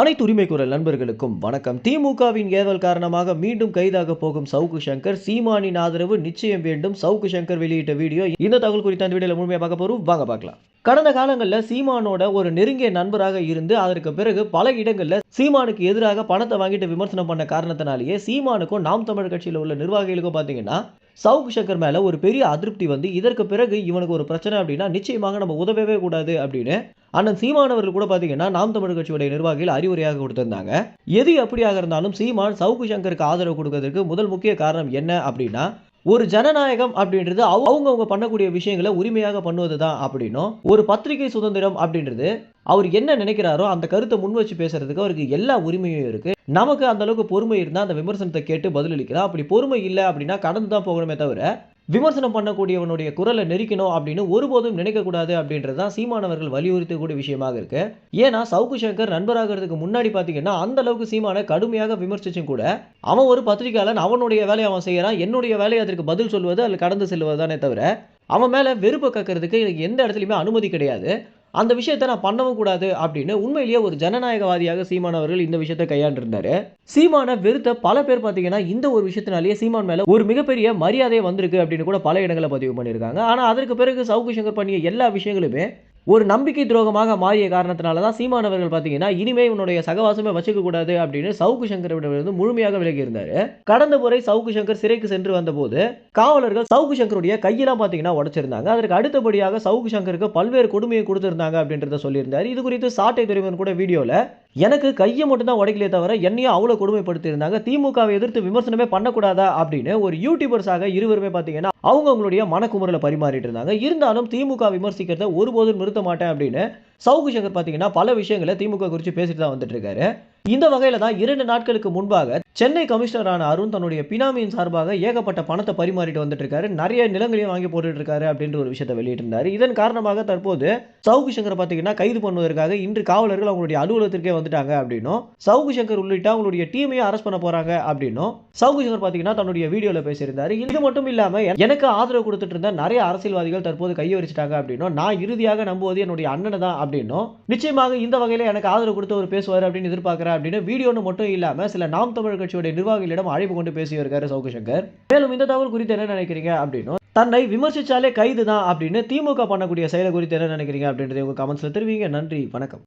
அனைத்து உரிமை குரல் நண்பர்களுக்கும் வணக்கம். திமுகவின் ஏவல் காரணமாக மீண்டும் கைதாக போகும் சவுக்கு சங்கர் சீமானின் ஆதரவு நிச்சயம் வேண்டும். சவுக்கு சங்கர் வெளியிட்ட வீடியோ இந்த தகவல் குறித்த அந்த வீடியோ முழுமையாக பார்க்க போறோம். வாங்க பார்க்கலாம். கடந்த காலங்களில் சீமானோட ஒரு நெருங்கிய நண்பராக இருந்து அதற்கு பிறகு பல இடங்களில் சீமானுக்கு எதிராக பணத்தை வாங்கிட்டு விமர்சனம் பண்ண காரணத்தினாலேயே சீமானுக்கும் நாம் தமிழ் கட்சியில் உள்ள நிர்வாகிகளுக்கும் பார்த்தீங்கன்னா சவுக்கு சங்கர் மேலே ஒரு பெரிய அதிருப்தி வந்து இதற்கு பிறகு இவனுக்கு ஒரு பிரச்சனை அப்படின்னா நிச்சயமாக நம்ம உதவவே கூடாது அப்படின்னு அண்ணன் சீமானவர்கள் கூட பார்த்தீங்கன்னா நாம் தமிழ் கட்சியுடைய நிர்வாகிகள் அறிவுரையாக கொடுத்திருந்தாங்க. எது எப்படியாக இருந்தாலும் சீமான் சவுக்கு சங்கருக்கு ஆதரவு கொடுக்கறதுக்கு முதல் முக்கிய காரணம் என்ன அப்படின்னா ஒரு ஜனநாயகம் அப்படின்றது அவங்கவுங்க பண்ணக்கூடிய விஷயங்களை உரிமையாக பண்ணுவது தான் அப்படின்னும் ஒரு பத்திரிகை சுதந்திரம் அப்படின்றது அவர் என்ன நினைக்கிறாரோ அந்த கருத்தை முன் வச்சு பேசுறதுக்கு அவருக்கு எல்லா உரிமையும் இருக்கு. நமக்கு அந்த அளவுக்கு பொறுமை இருந்தால் அந்த விமர்சனத்தை கேட்டு பதிலளிக்கலாம். அப்படி பொறுமை இல்லை அப்படின்னா கடந்து தான் போகணுமே தவிர விமர்சனம் பண்ணக்கூடியவனுடைய குரலை நெரிக்கணும் அப்படின்னு ஒருபோதும் நினைக்கக்கூடாது அப்படின்றது தான் சீமானவர்கள் வலியுறுத்தக்கூடிய விஷயமாக இருக்கு. ஏன்னா சவுக்கு சங்கர் நண்பராகிறதுக்கு முன்னாடி பார்த்தீங்கன்னா அந்த அளவுக்கு சீமானை கடுமையாக விமர்சிச்சும் கூட அவன் ஒரு பத்திரிகையாளன் அவனுடைய வேலையை அவன் செய்கிறான் என்னுடைய வேலையை அதற்கு பதில் சொல்வது அதில் கடந்து செல்வது தானே தவிர அவன் மேலே வெறுப்பு கக்கிறதுக்கு எனக்கு எந்த இடத்துலையுமே அனுமதி கிடையாது. அந்த விஷயத்தை நான் பண்ணவும் கூடாது அப்படின்னு உண்மையிலேயே ஒரு ஜனநாயகவாதியாக சீமான் அவர்கள் இந்த விஷயத்தை கையாண்டிருந்தாரு. சீமான வெறுத்த பல பேர் பார்த்தீங்கன்னா இந்த ஒரு விஷயத்தினாலேயே சீமான் மேல ஒரு மிகப்பெரிய மரியாதை வந்திருக்கு அப்படின்னு கூட பல இடங்களை பதிவு பண்ணியிருக்காங்க. ஆனால் அதற்கு பிறகு சவுக்கு சங்கர் பண்ணிய எல்லா விஷயங்களுமே ஒரு நம்பிக்கை துரோகமாக மாறிய காரணத்தினால தான் சீமானவர்கள் பார்த்தீங்கன்னா இனிமே உன்னுடைய சகவாசமே வச்சுக்க கூடாது அப்படின்னு சவுக்கு சங்கரிடமிருந்து முழுமையாக விலகி இருந்தார் கடந்த முறை சவுக்கு சங்கர் சிறைக்கு சென்று வந்தபோது காவலர்கள் சவுக்கு சங்கருடைய கையெல்லாம் பார்த்தீங்கன்னா உடச்சிருந்தாங்க. அதற்கு அடுத்தபடியாக சவுக்கு சங்கருக்கு பல்வேறு கொடுமையை கொடுத்திருந்தாங்க அப்படின்றத சொல்லியிருந்தார். இது குறித்து சாட்டை துறைவன் கூட வீடியோவில் எனக்கு கையை மட்டும் தான் உடைக்கலையே தவிர என்னையும் அவ்வளோ கொடுமைப்படுத்தியிருந்தாங்க. திமுகவை எதிர்த்து விமர்சனமே பண்ணக்கூடாதா அப்படின்னு ஒரு யூடியூபர்ஸாக இருவருமே பார்த்தீங்கன்னா அவங்க அவங்களுடைய மனக்குமுறலை பரிமாறிட்டு இருந்தாங்க. இருந்தாலும் திமுக விமர்சிக்கிறத ஒருபோதும் நிறுத்த மாட்டேன் அப்படின்னு சவுக்கு சங்கர் பார்த்தீங்கன்னா பல விஷயங்களை திமுக குறித்து பேசிட்டு தான் வந்துட்டு இருக்காரு இந்த வகையில் தான் இரண்டு நாட்களுக்கு முன்பாக சென்னை கமிஷனரான அருண் தன்னுடைய பினாமியின் சார்பாக ஏகப்பட்ட பணத்தை பரிமாறிட்டு வந்துட்டு இருக்காரு நிறைய நிலங்களையும் வாங்கி போட்டுட்டு இருக்காரு அப்படின்ற ஒரு விஷயத்தை வெளியிட்டிருந்தாரு. இதன் காரணமாக தற்போது சவுக்கு சங்கர் பார்த்தீங்கன்னா கைது பண்ணுவதற்காக இன்று காவலர்கள் அவங்களுடைய அலுவலகத்திற்கே வந்துட்டாங்க அப்படின்னும் சவுக்கு சங்கர் உள்ளிட்ட அவங்களுடைய டீமையும் அரெஸ்ட் பண்ண போறாங்க அப்படின்னும் சவுக்கு சங்கர் பார்த்தீங்கன்னா தன்னுடைய வீடியோல பேசியிருந்தார். இது மட்டும் இல்லாம எனக்கு ஆதரவு கொடுத்துட்டு இருந்த நிறைய அரசியல்வாதிகள் தற்போது கையொறிச்சிட்டாங்க அப்படின்னும் நான் இறுதியாக நம்புவது என்னுடைய அண்ணனை தான் அப்படின்னும் நிச்சயமாக இந்த வகையில் எனக்கு ஆதரவு கொடுத்து ஒரு பேசுவார் அப்படின்னு எதிர்பார்க்கிறேன் அப்படின்னு வீடியோன்னு மட்டும் இல்லாம சில நாம் தமிழ் கட்சியுடைய நிர்வாகிகளிடம் அழைப்பு கொண்டு பேசியிருக்காரு சவுக்கு சங்கர் மேலும் இந்த தகவல் குறித்து என்ன நினைக்கிறீங்க அப்படின்னும் தன்னை விமர்சிச்சாலே கைது தான் அப்படின்னு திமுக பண்ணக்கூடிய செயலை குறித்து என்ன நினைக்கிறீங்க அப்படின்றத உங்க கமெண்ட்ஸில் தெரிவிங்க. நன்றி வணக்கம்.